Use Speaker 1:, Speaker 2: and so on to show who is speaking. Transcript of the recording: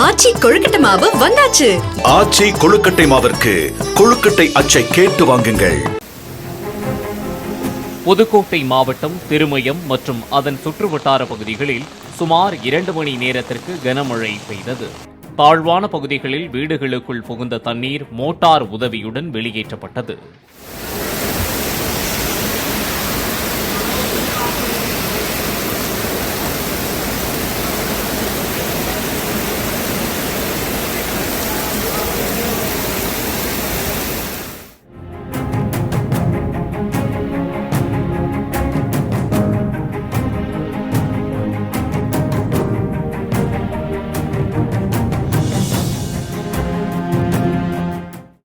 Speaker 1: ஆச்சி கொழுக்கட்டை மாவு வந்தாச்சு.
Speaker 2: ஆச்சி கொழுக்கட்டை மாவிற்கு கொழுக்கட்டை அச்சை கேட்டு வாங்குங்கள்.
Speaker 3: புதுக்கோட்டை மாவட்டம் திருமயம் மற்றும் அதன் சுற்றுவட்டார பகுதிகளில் சுமார் இரண்டு மணி நேரத்திற்கு கனமழை பெய்தது. தாழ்வான பகுதிகளில் வீடுகளுக்குள் புகுந்த தண்ணீர் மோட்டார் உதவியுடன் வெளியேற்றப்பட்டது.